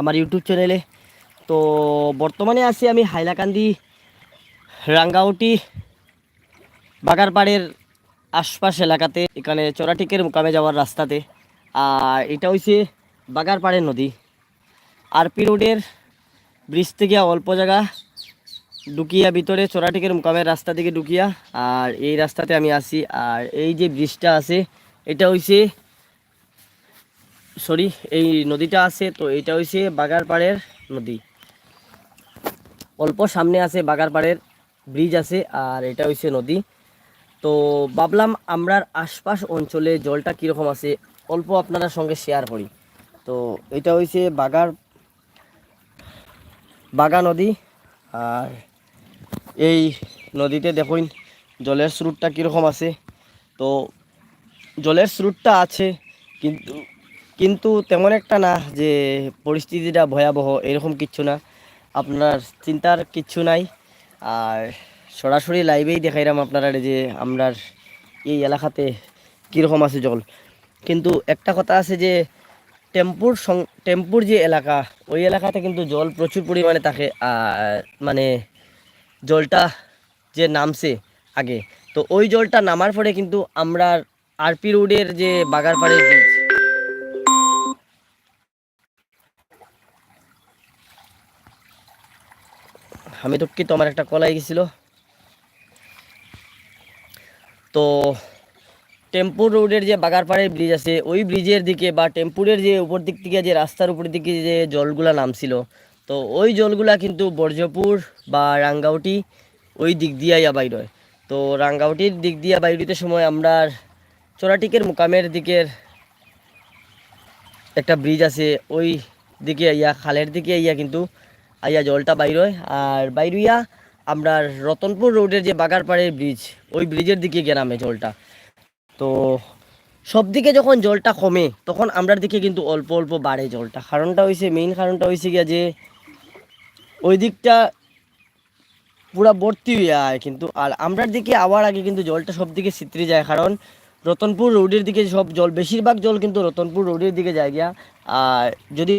আমার ইউটিউব চ্যানেলে তো বর্তমানে আছি আমি হাইলাকান্দি, রাঙ্গাউটি, বাগারপাড়ের আশপাশ এলাকাতে। এখানে চোরাটিকের মোকামে যাওয়ার রাস্তাতে। আর এটা হইছে বাগারপাড়ের নদী। আরপি রোডের ব্রিজ থেকে অল্প জায়গা ঢুকিয়া ভিতরে চোরাটিকের মোকামের রাস্তা থেকে ঢুকিয়া। আর এই রাস্তাতে আমি আসি আর এই যে ব্রিজটা আছে, এটা হইছে সরি, এই নদীটা আছে, তো এটা হইছে বাগারপাড়ের নদী। অল্প সামনে আছে বাগারপাড়ের ব্রিজ আছে, আর এটা হইছে নদী। তো ভাবলাম আমরার আশপাশ অঞ্চলে জলটা কীরকম আছে, অল্প আপনারা সঙ্গে শেয়ার করি। তো এটা হইছে বাগার, বাগা নদী, আর এই নদীতে দেখুন জলের স্রোতটা কীরকম আছে। তো জলের স্রোতটা আছে, কিন্তু কিন্তু তেমন একটা না যে পরিস্থিতিটা ভয়াবহ, এরকম কিচ্ছু না। আপনার চিন্তার কিচ্ছু নাই। আর সরাসরি লাইভেই দেখাইলাম আপনারা যে আমরার এই এলাকাতে কীরকম আছে জল। কিন্তু একটা কথা আছে যে, টেম্পুর সং টেম্পুর যে এলাকা, ওই এলাকাতে কিন্তু জল প্রচুর পরিমাণে থাকে। মানে জলটা যে নামছে আগে, তো ওই জলটা নামার পরে কিন্তু আমরা আরপি রোডের যে বাগারপাড়ের আমি তো কি তো আমার একটা কলাই গেছিল? তো টেম্পুর রোডের যে বাগারপাড়ের ব্রিজ আছে, ওই ব্রিজের দিকে বা টেম্পুরের যে উপর দিক থেকে যে রাস্তার উপর দিকে যে জলগুলা নামছিল, তো ওই জলগুলা কিন্তু বর্জপুর বা রাঙ্গাউটি ওই দিক দিয়ে ইয়া বাইর হয় তো রাঙ্গাউটির দিক দিয়ে বাইরিতে সময় আমরা চোরাটিকের মোকামের দিকের একটা ব্রিজ আছে, ওই দিকে ইয়া খালের দিকে ইয়া কিন্তু আইয়া জলটা বাইর হয় আর বাইরিয়া আমরা রতনপুর রোডের যে বাগারপাড়ের ব্রিজ ওই ব্রিজের দিকে গেরামে জলটা। তো সব দিকে যখন জলটা কমে, তখন আমরার দিকে কিন্তু অল্প অল্প বাড়ে জলটা। কারণটা হয়েছে মেইন কারণটা হয়েছে গিয়া যে ওই দিকটা পুরা ভর্তি হয়ে যায় কিন্তু, আর আমরার দিকে আওয়ার আগে কিন্তু জলটা সব দিকে ছিত্রে যায়। কারণ রতনপুর রোডের দিকে সব জল, বেশিরভাগ জল কিন্তু রতনপুর রোডের দিকে যায় গিয়া। আর যদি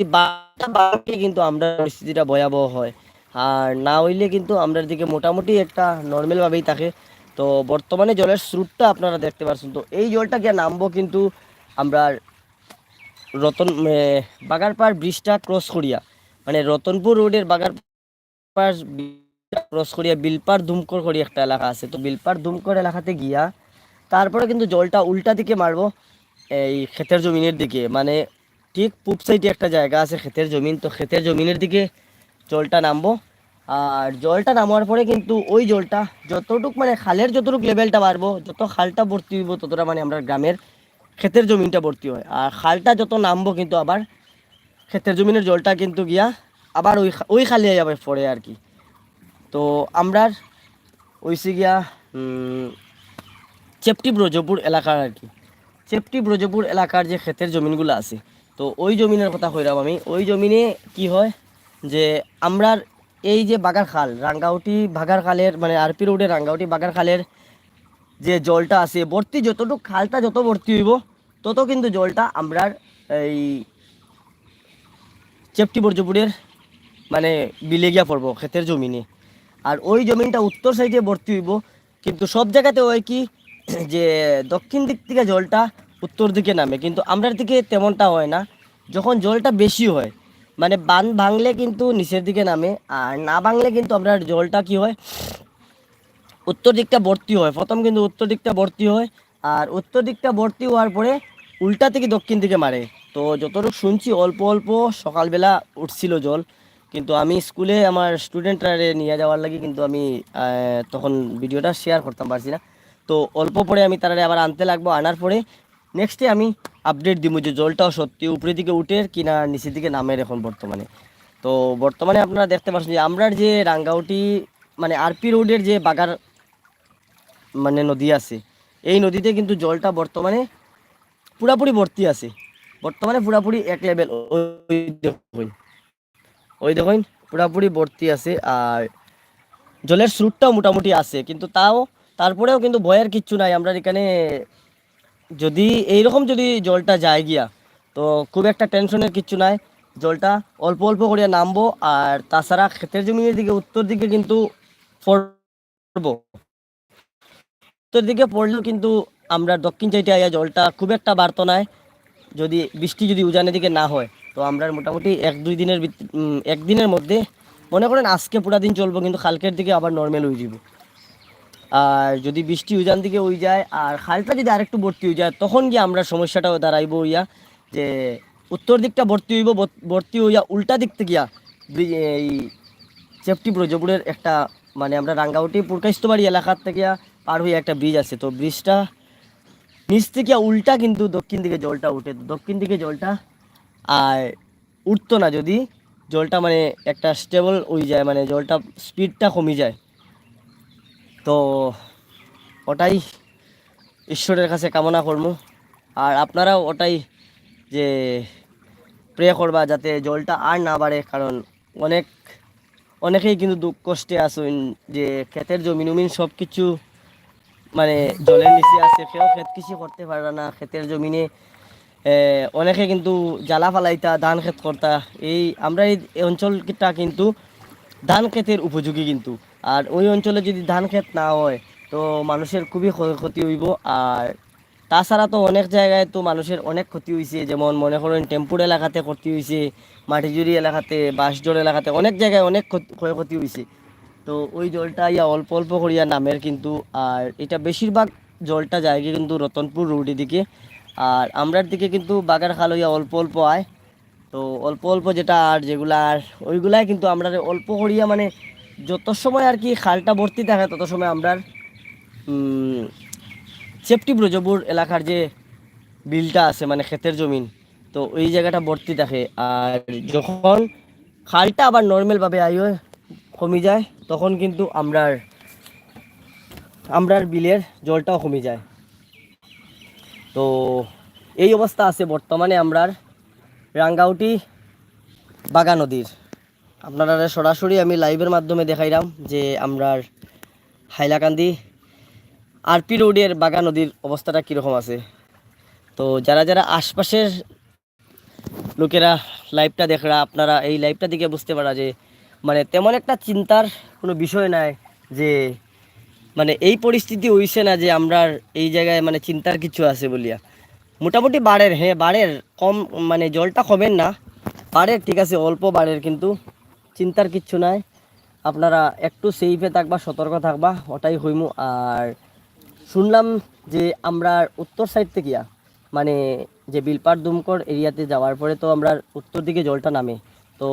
বারোটা কিন্তু আমরা পরিস্থিতিটা ভয়াবহ হয়। আর না হইলে কিন্তু আমরার দিকে মোটামুটি একটা নর্মালভাবেই থাকে। তো বর্তমানে জলের স্রোতটা আপনারা দেখতে পাচ্ছেন তো এই জলটা গিয়ে নামবো কিন্তু আমরা রতন এ, বাগারপাড় ব্রিজটা ক্রস করিয়া। মানে রতনপুর রোডের বাগারপাড় ক্রস করিয়া বিলপার ধুমকর করি একটা এলাকা আছে। তো বিলপার ধুমকর এলাকাতে গিয়া তারপরে কিন্তু জলটা উল্টা দিকে মারবো এই ক্ষেতের জমিনের দিকে। মানে ঠিক পূব সাইডে একটা জায়গা আছে ক্ষেতের জমিন। তো ক্ষেতের জমিনের দিকে জলটা নামবো। আর জলটা নামার পরে কিন্তু ওই জলটা যতটুক মানে খালের যতটুক লেভেলটা বাড়বো, যত খালটা ভর্তি হইব, ততটা মানে আমরা গ্রামের ক্ষেতের জমিনটা ভর্তি হয়। আর খালটা যত নামবো কিন্তু আবার ক্ষেতের জমিনের জলটা কিন্তু গিয়া আবার ওই ওই খালি যাবে পড়ে আর কি। তো আমরার ওইসে গিয়া চেপটি ব্রজপুর এলাকার আর কি। চেপটি ব্রজপুর এলাকার যে ক্ষেতের জমিনগুলো আছে তো ওই জমিনের কথা কইরাম আমি। ওই জমিনে কি হয় যে আমরা এই যে বাগার খাল, রাঙ্গাউটি বাগার খালের মানে আরপি রোডের রাঙ্গাউটি বাগার খালের যে জলটা আছে, ভর্তি যতটুকু খালটা যত ভর্তি হইব, তত কিন্তু জলটা আমরার এই চেপটি বর্জপুরের মানে বিলে গিয়া পড়ব, ক্ষেতের জমিনে। আর ওই জমিনটা উত্তর সাইডে ভর্তি হইব, কিন্তু সব জায়গাতে হয় কি যে দক্ষিণ দিক থেকে জলটা উত্তর দিকে নামে, কিন্তু আমরার দিকে তেমনটা হয় না। যখন জলটা বেশি হয় মানে বান ভাঙলে কিন্তু নিচের দিকে নামে, আর না ভাঙলে কিন্তু আমরা জলটা কি হয়, উত্তর দিকটা ভর্তি হয়। প্রথম কিন্তু উত্তর দিকটা ভর্তি হয়, আর উত্তর দিকটা ভর্তি হওয়ার পরে উল্টা থেকে দক্ষিণ দিকে মারে। তো যতটুকু শুনছি, অল্প অল্প সকালবেলা উঠছিল জল, কিন্তু আমি স্কুলে আমার স্টুডেন্টরা নিয়ে যাওয়ার লাগে, কিন্তু আমি তখন ভিডিওটা শেয়ার করতাম, পারছি না। তো অল্প পরে আমি তারা আবার আনতে লাগবো। আনার পরে নেক্সটে আমি আপডেট দিব যে জলটাও সত্যি উপরের দিকে উঠে কিনা নিচের দিকে নামের এখন বর্তমানে। তো বর্তমানে আপনারা দেখতে পাচ্ছেন যে আমরার যে রাঙ্গাউটি মানে আরপি রোডের যে বাগার মানে নদী আছে, এই নদীতে কিন্তু জলটা বর্তমানে পুরাপুরি ভর্তি আছে। বর্তমানে পুরাপুরি এক লেভেল ওই দেখুন ওই দেখুন, পুরাপুরি ভর্তি আছে আর জলের স্রোতটাও মোটামুটি আছে, কিন্তু তাও, তারপরেও কিন্তু ভয়ের কিচ্ছু নাই। আমরা এখানে যদি এইরকম যদি জলটা যায় গিয়া, তো খুব একটা টেনশনের কিচ্ছু নাই। জলটা অল্প অল্প করে নামবো আর তাছাড়া ক্ষেতের জমির দিকে, উত্তর দিকে কিন্তু উত্তর দিকে পড়লেও কিন্তু আমরা দক্ষিণ সাইডে আইয়া জলটা খুব একটা বাড়তো নাই। যদি বৃষ্টি যদি উজানের দিকে না হয়, তো আমরা মোটামুটি এক দুই দিনের একদিনের মধ্যে, মনে করেন আজকে পুরা দিন চলবো, কিন্তু কালকের দিকে আবার নর্মাল হয়ে যাব আর যদি বৃষ্টি উজান দিকে হয়ে যায়, আর খালটা যদি আরেকটু ভর্তি হয়ে যায়, তখন গিয়ে আমরা সমস্যাটাও দাঁড়াইব ইয়া যে উত্তর দিকটা ভর্তি হইব ভর্তি হইয়া উল্টা দিক থেকে গিয়া এই চেপটি ব্রজপুরের একটা মানে আমরা রাঙ্গাউটি পুরকাইস্তবাড়ি এলাকার থেকে পার হয়ে একটা ব্রিজ আছে। তো ব্রিজটা নিচ থেকে উল্টা কিন্তু দক্ষিণ দিকে জলটা উঠে দক্ষিণ দিকে জলটা আর উঠতো না যদি জলটা মানে একটা স্টেবল হয়ে যায় মানে জলটা স্পিডটা কমে যায়। তো ওটাই ঈশ্বরের কাছে কামনা করব। আর আপনারাও ওটাই যে প্রে করবা যাতে জলটা আর না বাড়ে, কারণ অনেক, অনেকেই কিন্তু দুঃখ কষ্টে আসুন যে ক্ষেতের জমিন উমিন সব কিছু মানে জলের নিচে আছে, কেউ ক্ষেত কৃষি করতে পারে না, ক্ষেতের জমিনে অনেকে কিন্তু জ্বালা ফালাইতা, ধান ক্ষেত করতা। এই আমরা এই অঞ্চলটা কিন্তু ধান ক্ষেতের উপযোগী কিন্তু। আর ওই অঞ্চলে যদি ধান ক্ষেত না হয়, তো মানুষের খুবই ক্ষতি হইব। আর তাছাড়া তো অনেক জায়গায় তো মানুষের অনেক ক্ষতি হয়েছে যেমন মনে করেন টেম্পুর এলাকাতে ক্ষতি হয়েছে মাটিজুরি এলাকাতে বাঁশজোর এলাকাতে অনেক জায়গায় অনেক ক্ষতি- ক্ষয়ক্ষতি হয়েছে তো ওই জলটা ইয়া অল্প অল্প করিয়া নামের কিন্তু, আর এটা বেশিরভাগ জলটা যায় কিন্তু রতনপুর রোডের দিকে আর আমরার দিকে কিন্তু বাগার খাল হইয়া অল্প অল্প আয়। তো অল্প অল্প যেটা আর যেগুলা আর, ওইগুলাই কিন্তু আমরা অল্প করিয়া মানে যত সময় আর কি খালটা ভর্তি থাকে, তত সময় আমরা সেফটি ব্রজপুর এলাকার যে বিলটা আছে মানে ক্ষেতের জমিন, তো ওই জায়গাটা ভর্তি থাকে। আর যখন খালটা আবার নর্মালভাবে আইও কমে যায়, তখন কিন্তু আমরার আমরার বিলের জলটাও কমে যায়। তো এই অবস্থা আছে বর্তমানে আমরার রাঙ্গাউটি বাগা নদীর আপনারা সরাসরি আমি লাইভের মাধ্যমে দেখাইলাম যে আমরার হাইলাকান্দি আরপি রোডের বাগা নদীর অবস্থাটা কীরকম আছে। তো যারা যারা আশপাশের লোকেরা লাইভটা দেখরা, আপনারা এই লাইভটা দিকে বুঝতে পারা যে মানে তেমন একটা চিন্তার কোনো বিষয় নাই যে মানে এই পরিস্থিতি হইছে না যে আমরা এই জায়গায় মানে চিন্তার কিছু আছে বলিয়া। মোটামুটি বাড়ের হ্যাঁ বাড়ের কম মানে জলটা কমেন না। বাড়ের ঠিক আছে, অল্প বাড়ের কিন্তু চিন্তার কিচ্ছু নাই। আপনারা একটু সেফে থাকবা, সতর্ক থাকবা, ওটাই হইমু। আর শুনলাম যে আমরা উত্তর সাইড থেকে মানে যে বিলপাট দুমকর এরিয়াতে যাওয়ার পরে তো আমরা উত্তর দিকে জলটা নামে। তো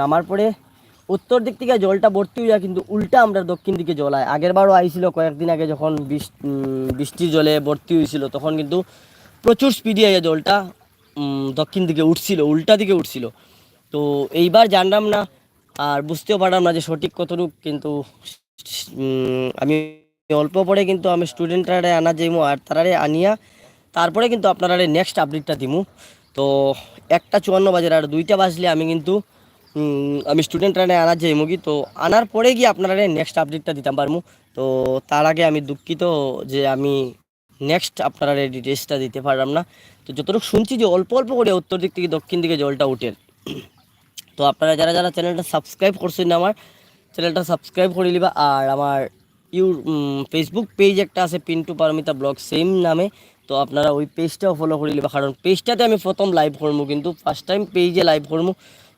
নামার পরে উত্তর দিক থেকে জলটা ভর্তি হইয়া কিন্তু উল্টা আমরা দক্ষিণ দিকে জল আয়। আগের বারও আইছিল, কয়েকদিন আগে যখন বৃষ্টির জলে ভর্তি হয়েছিল তখন কিন্তু প্রচুর স্পিডে আইয়া জলটা দক্ষিণ দিকে উঠছিল, উল্টা দিকে উঠছিল। তো এইবার জানলাম না আর বুঝতেও পারলাম না যে সঠিক কতটুক, কিন্তু আমি অল্প পরে কিন্তু আমি স্টুডেন্টরা আনা যাইমু আর তারারে আনিয়া তারপরে কিন্তু আপনারা নেক্সট আপডেটটা দিমু। তো একটা চুয়ান্ন বাজে আর দুইটা বাজলে আমি কিন্তু আমি স্টুডেন্টরা আনা যাইমু কি? তো আনার পরে গিয়ে আপনারা নেক্সট আপডেটটা দিতাম পারমু। তো তার আগে আমি দুঃখিত যে আমি নেক্সট আপনারা ডিটেলসটা দিতে পারলাম না। তো যতটুকু শুনছি যে অল্প অল্প করে উত্তর দিক থেকে দক্ষিণ দিকে জলটা উঠে। তো আপনারা যারা যারা চ্যানেলটা সাবস্ক্রাইব করছেন আমার, চ্যানেলটা সাবস্ক্রাইব করে নিবা। আর আমার ইউ ফেসবুক পেজ একটা আছে পিন্টু পারমিতা ব্লগ সেম নামে। তো আপনারা ওই পেজটাও ফলো করে নিবা। কারণ পেজটাতে আমি প্রথম লাইভ করব, কিন্তু ফার্স্ট টাইম পেজে লাইভ করব।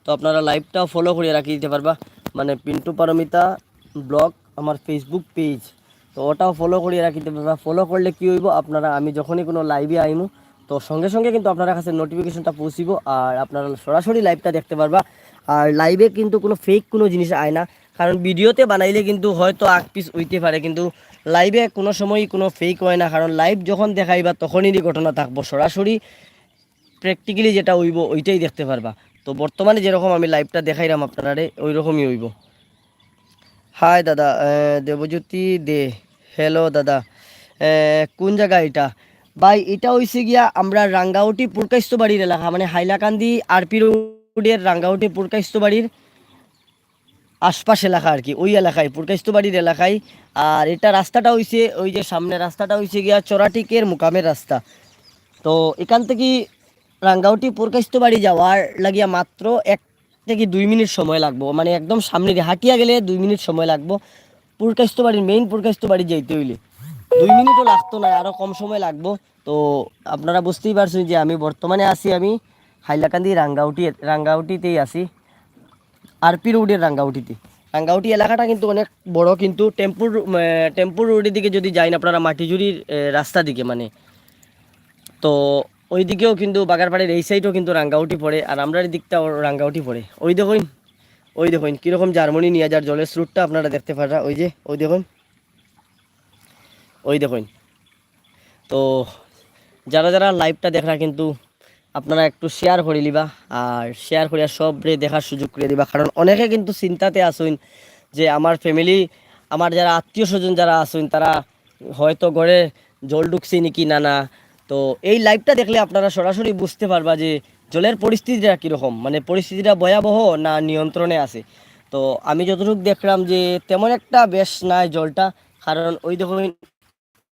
তো আপনারা লাইভটাও ফলো করে রাখি দিতে পারবা। মানে পিন্টু পারমিতা ব্লগ আমার ফেসবুক পেজ তো ওটাও ফলো করে রাখিতে পারবা। ফলো করলে কি হইব? আপনারা, আমি যখনই কোনো লাইভে আইমু তো সঙ্গে সঙ্গে কিন্তু আপনার কাছে নোটিফিকেশনটা পৌঁছিব আর আপনারা সরাসরি লাইভটা দেখতে পারবা। আর লাইভে কিন্তু কোনো ফেক কোনো জিনিস আয় না। কারণ ভিডিওতে বানাইলে কিন্তু হয়তো আগ পিস হইতে পারে, কিন্তু লাইভে কোনো সময়ই কোনো ফেক হয় না। কারণ লাইভ যখন দেখাইবা, তখনই ঘটনা থাকব। সরাসরি প্র্যাকটিক্যালি যেটা হইব ওইটাই দেখতে পারবা। তো বর্তমানে যেরকম আমি লাইভটা দেখাইলাম আপনারা ওই রকমই হইব হাই দাদা দেবজ্যোতি দে। হ্যালো দাদা। কোন জায়গা এটা? ভাই, এটা হইছে গিয়া আমরা রাঙ্গাউটি পুরকাইস্ত বাড়ির এলাকা মানে হাইলাকান্দি আরপি রোডের রাঙ্গাউটি পুরকাইস্ত বাড়ির আশপাশ এলাকা আর কি, ওই এলাকায়, পুরকাইস্ত বাড়ির এলাকায়। আর এটা রাস্তাটা হইছে, ওই যে সামনে রাস্তাটা হইছে গিয়া চোরাটিকের মুকামের রাস্তা। তো এখান থেকে রাঙ্গাউটি পুরকাস্ত বাড়ি যাওয়ার লাগিয়া মাত্র এক থেকে দুই মিনিট সময় লাগবো। মানে একদম সামনে হাঁটিয়া গেলে দুই মিনিট সময় লাগবো। পুরকাস্ত বাড়ির মেইন পুরকাস্ত বাড়ি যাইতে হইলে। দুই মিনিটও লাগতো না আরও কম সময় লাগবো। তো আপনারা বুঝতেই পারছেন যে আমি বর্তমানে আছি আমি হাইলাকান্দি রাঙ্গাউটি, রাঙ্গাউটিতেই আছি। আরপি রোডের রাঙ্গাউটিতে। রাঙ্গাউটি এলাকাটা কিন্তু অনেক বড়, কিন্তু টেম্পুর টেম্পুর রোডের দিকে যদি যাই আপনারা মাটিজুরির রাস্তা দিকে মানে। তো ওই দিকেও কিন্তু বাগারপাড়ের এই সাইডও কিন্তু রাঙ্গাউটি পড়ে, আর আমরা এই দিকটাও রাঙ্গাউটি পড়ে। ওই দেখুন ওই দেখুন, কীরকম জার্মানি নিয়ে যার জলের স্রোতটা আপনারা দেখতে পারা ওই যে, ওই দেখুন। ওই দেখুন। তো যারা যারা লাইভটা দেখা কিন্তু, আপনারা একটু শেয়ার করে দিবা আর শেয়ার করিয়া সবরে দেখার সুযোগ করে দিবা। কারণ অনেকে কিন্তু চিন্তাতে আসুন যে আমার ফ্যামিলি আমার যারা আত্মীয় স্বজন যারা আসুন, তারা হয়তো ঘরে জল ঢুকছে নাকি না না। তো এই লাইভটা দেখলে আপনারা সরাসরি বুঝতে পারবা যে জলের পরিস্থিতিটা কীরকম। মানে পরিস্থিতিটা ভয়াবহ না নিয়ন্ত্রণে আছে? তো আমি যতটুকু দেখলাম যে তেমন একটা বেশ নাই জলটা। কারণ ওই দেখুন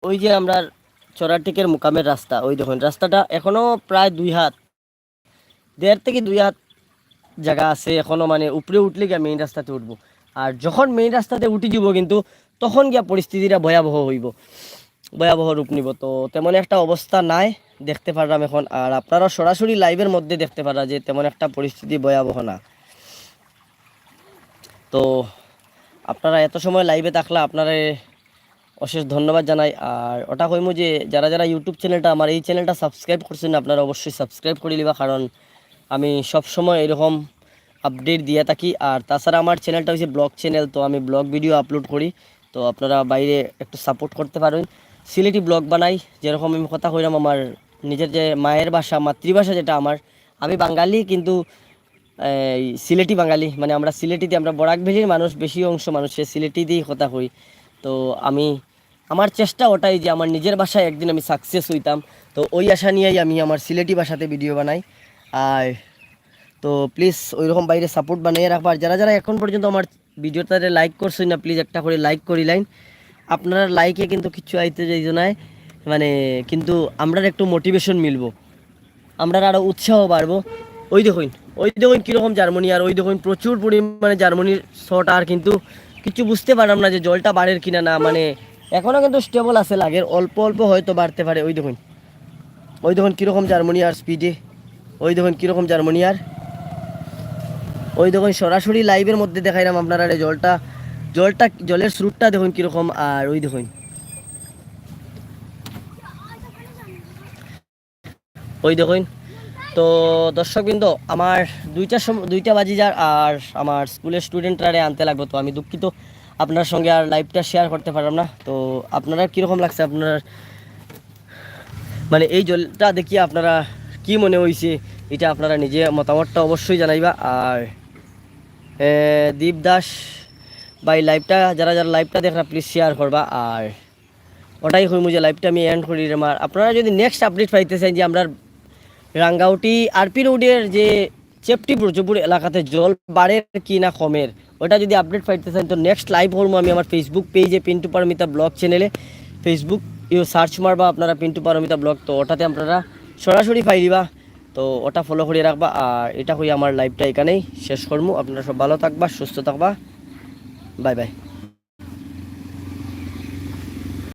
ওই যে আমরা চড়াটিকের মোকামের রাস্তা, ওই দেখুন, রাস্তাটা এখনও প্রায় দুই হাত। দেড় থেকে দুই হাত জায়গা আছে এখনও মানে উপরে উঠলে গিয়া মেইন রাস্তাতে উঠবো। আর যখন মেইন রাস্তাতে উঠি যাব কিন্তু, তখন গিয়া পরিস্থিতিটা ভয়াবহ হইব। ভয়াবহ রূপ নিব। তো তেমন একটা অবস্থা নাই, দেখতে পারলাম এখন। আর আপনারা সরাসরি লাইভের মধ্যে দেখতে পারা যে তেমন একটা পরিস্থিতি ভয়াবহ না। তো আপনারা এত সময় লাইভে থাকলে আপনারা অশেষ ধন্যবাদ জানাই। আর ওটা কইমু যে, যারা যারা ইউটিউব চ্যানেলটা আমার এই চ্যানেলটা সাবস্ক্রাইব করছেন, আপনারা অবশ্যই সাবস্ক্রাইব করে নিবা, কারণ আমি সব সময় এরকম আপডেট দিয়ে থাকি। আর তাছাড়া আমার চ্যানেলটা হচ্ছে ব্লগ চ্যানেল তো আমি ব্লগ ভিডিও আপলোড করি। তো আপনারা বাইরে একটু সাপোর্ট করতে পারেন। সিলেটি ব্লগ বানাই, যেরকম আমি কথা কইলাম, আমার নিজের যে মায়ের ভাষা, মাতৃভাষা যেটা আমার, আমি বাঙালি কিন্তু, এই সিলেটি বাঙালি। মানে আমরা সিলেটিতে, আমরা বরাক ভ্যালির মানুষ, বেশি অংশ মানুষের সিলেটিতেই কথা কই। তো আমি আমার চেষ্টা ওটাই যে আমার নিজের ভাষায় একদিন আমি সাকসেস হইতাম। তো ওই আশা নিয়েই আমি আমার সিলেটি ভাষাতে ভিডিও বানাই। আর তো প্লিজ ওইরকম বাইরে সাপোর্ট বানিয়ে রাখবা আর যারা যারা এখন পর্যন্ত আমার ভিডিওটাতে লাইক করছেন না প্লিজ একটা করে লাইক করি লাইন আপনারা লাইকে কিন্তু কিছু আইতে যাইতো নাই মানে কিন্তু আমরা একটু মোটিভেশন মিলবো। আমরা আরও উৎসাহ বাড়বো। ওই দেখুন ওই দেখুন কীরকম জার্মানি। আর ওই দেখুন প্রচুর পরিমাণে জার্মানির শট আর কিন্তু কিছু বুঝতে পারলাম না যে জলটা বাড়ের কিনা না। মানে এখনও কিন্তু স্টেবল আছে লাগের, অল্প অল্প হয়তো বাড়তে পারে। ওই দেখুন ওই দেখুন কীরকম জার্মানি আর স্পিডে ওই দেখুন কীরকম জার্মানি আর ওই দেখুন সরাসরি লাইভের মধ্যে দেখাইলাম আপনারা জলটা। জলটা, জলের স্রোতটা দেখুন কীরকম, আর ওই দেখুন। ওই দেখুন, তো দর্শকবৃন্দ, আমার দুইটার সময় দুইটা বাজি যার আর আমার স্কুলের স্টুডেন্টরা আনতে লাগবে তো আমি দুঃখিত। আপনার সঙ্গে আর লাইভটা শেয়ার করতে পারলাম না। তো আপনারা কীরকম লাগছে আপনার মানে এই জলটা দেখিয়ে আপনারা কি মনে হয়েছে এটা আপনারা নিজে মতামতটা অবশ্যই জানাইবা। আর দীপ দাস বা এই লাইভটা যারা যারা লাইভটা দেখরা প্লিজ শেয়ার করবা। আর, ওটাই হইমু যে লাইভটা আমি এন্ড করি আমার আপনারা যদি নেক্সট আপডেট পাইতে চান যে আমরা রাঙ্গাউটি আরপি রোডের যে চেপটি ব্রজপুর এলাকাতে জল বাড়ের কি না কমের ওটা যদি আপডেট পাইতে চান, তো নেক্সট লাইভ করব আমি আমার ফেসবুক পেজে পিন্টু পারমিতা ব্লগ চ্যানেলে ফেসবুক সার্চ মারবা আপনারা পিন্টু পারমিতা ব্লগ তো ওটাতে আপনারা সরাসরি পাই দিবা। তো ওটা ফলো করে রাখবা, আর এটা হই আমার লাইভটা এখানেই শেষ করব আপনারা সব ভালো থাকবা, সুস্থ থাকবা। Bye bye